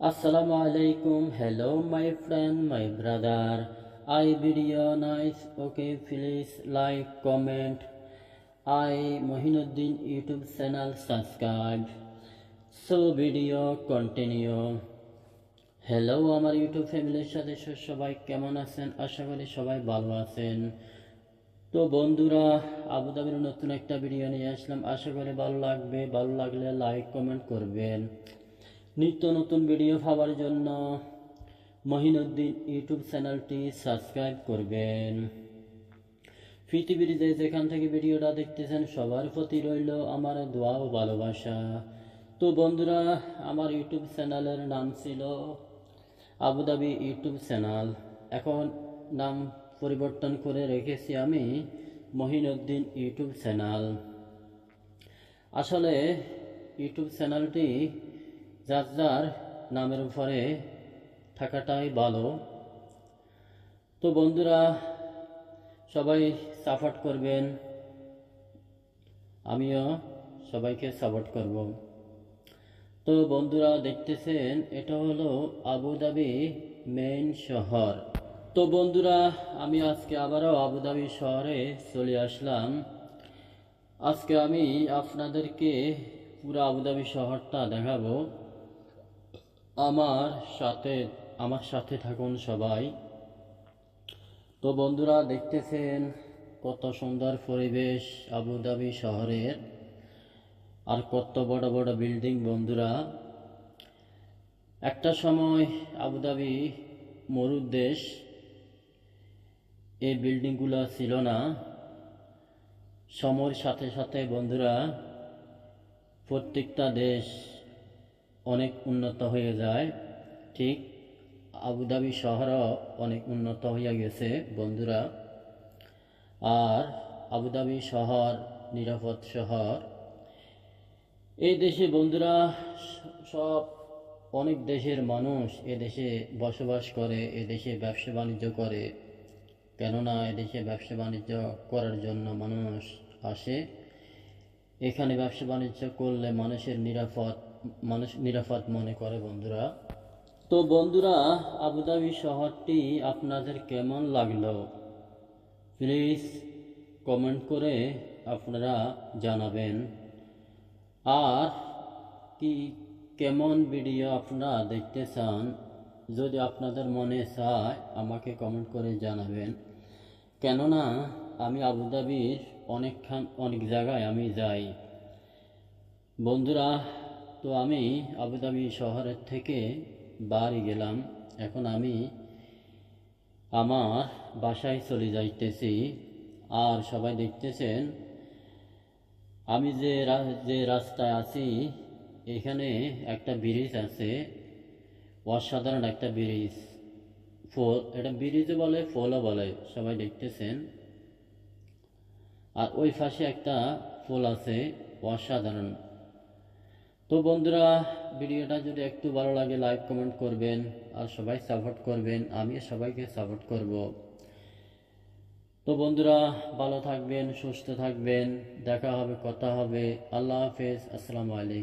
আসসালামু আলাইকুম hello my friend my brother I video nice okay please like comment I Mohinuddin YouTube channel subscribe so video continue hello আমার YouTube ফ্যামিলির সাথে সবাই কেমন আছেন? আশা করি সবাই ভালো আছেন। তো বন্ধুরা, আবু আবুধাবির নতুন একটা ভিডিও নিয়ে আসলাম। আশা করি ভালো লাগবে। ভালো লাগলে লাইক কমেন্ট করবেন। নিত্য নতুন ভিডিও পাওয়ার জন্য মহিনুদ্দিন ইউটিউব চ্যানেলটি সাবস্ক্রাইব করবেন। পৃথিবীর যে যেখান থেকে ভিডিওটা দেখতেছেন, সবার প্রতি রইল আমার দোয়া ও ভালোবাসা। তো বন্ধুরা, আমার ইউটিউব চ্যানেলের নাম ছিল আবুধাবি ইউটিউব চ্যানেল। এখন নাম পরিবর্তন করে রেখেছি আমি মহিনুদ্দিন ইউটিউব চ্যানেল। আসলে ইউটিউব চ্যানেলটি যার যার নামের উপরে থাকাটাই ভালো। তো বন্ধুরা, সবাই সাপোর্ট করবেন। আমিও সবাইকে সাপোর্ট করব। তো বন্ধুরা, দেখতেছেন, এটা হলো আবুধাবি মেইন শহর। তো বন্ধুরা, আমি আজকে আবারও আবুধাবি শহরে চলে আসলাম। আজকে আমি আপনাদেরকে পুরো আবুধাবি শহরটা দেখাবো। আমার সাথে আমার সাথে থাকুন সবাই। তো বন্ধুরা, দেখতেছেন কত সুন্দর পরিবেশ আবুধাবি শহরের। আর কত বড় বড় বিল্ডিং বন্ধুরা। একটা সময় আবুধাবি মরুর দেশ। এই বিল্ডিংগুলো ছিল না। সময়ের সাথে সাথে বন্ধুরা, প্রত্যেকটা দেশ অনেক উন্নত হয়ে যায়। ঠিক আবুধাবি শহরও অনেক উন্নত হয়ে গেছে, বন্ধুরা। আর আবুধাবি শহর, নিরাপদ শহর। এই দেশে, বন্ধুরা, সব অনেক দেশের মানুষ এ দেশে বসবাস করে, এ দেশে ব্যবসা বাণিজ্য করে। কেননা এদেশে ব্যবসা বাণিজ্য করার জন্য মানুষ আসে। এখানে ব্যবসা বাণিজ্য করলে মানুষের নিরাপদ মানুষ নিরাপদ মনে করে বন্ধুরা। তো বন্ধুরা, আবুধাবি শহরটি আপনাদের কেমন লাগল? প্লিজ কমেন্ট করে আপনারা জানাবেন। আর কি কেমন ভিডিও আপনারা দেখতে চান, যদি আপনাদের মনে চায়, আমাকে কমেন্ট করে জানাবেন। কেননা, আমি আবুধাবির অনেকখান, অনেক জায়গায় আমি যাই। বন্ধুরা তো আমি আবুধাবি শহরের থেকে বাড়ি গেলাম। এখন আমি আমার বাসায় চলে যাইতেছি। আর সবাই দেখতেছেন, আমি যে যে রাস্তায় আছি, এখানে একটা ব্রিজ আছে। অসাধারণ একটা ব্রিজ। ফল, এটা ব্রিজও বলে, ফলও বলে, সবাই দেখতেছেন। আর ওই পাশে একটা ফুল আছে, অসাধারণ। তো বন্ধুরা, ভিডিওটা যদি একটু ভালো লাগে লাইক কমেন্ট করবেন আর সবাই সাপোর্ট করবেন আমি সবাইকে সাপোর্ট করব। তো বন্ধুরা, ভালো থাকবেন, সুস্থ থাকবেন, দেখা হবে, কথা হবে। আল্লাহ হাফেজ, আসসালামু আলাইকুম।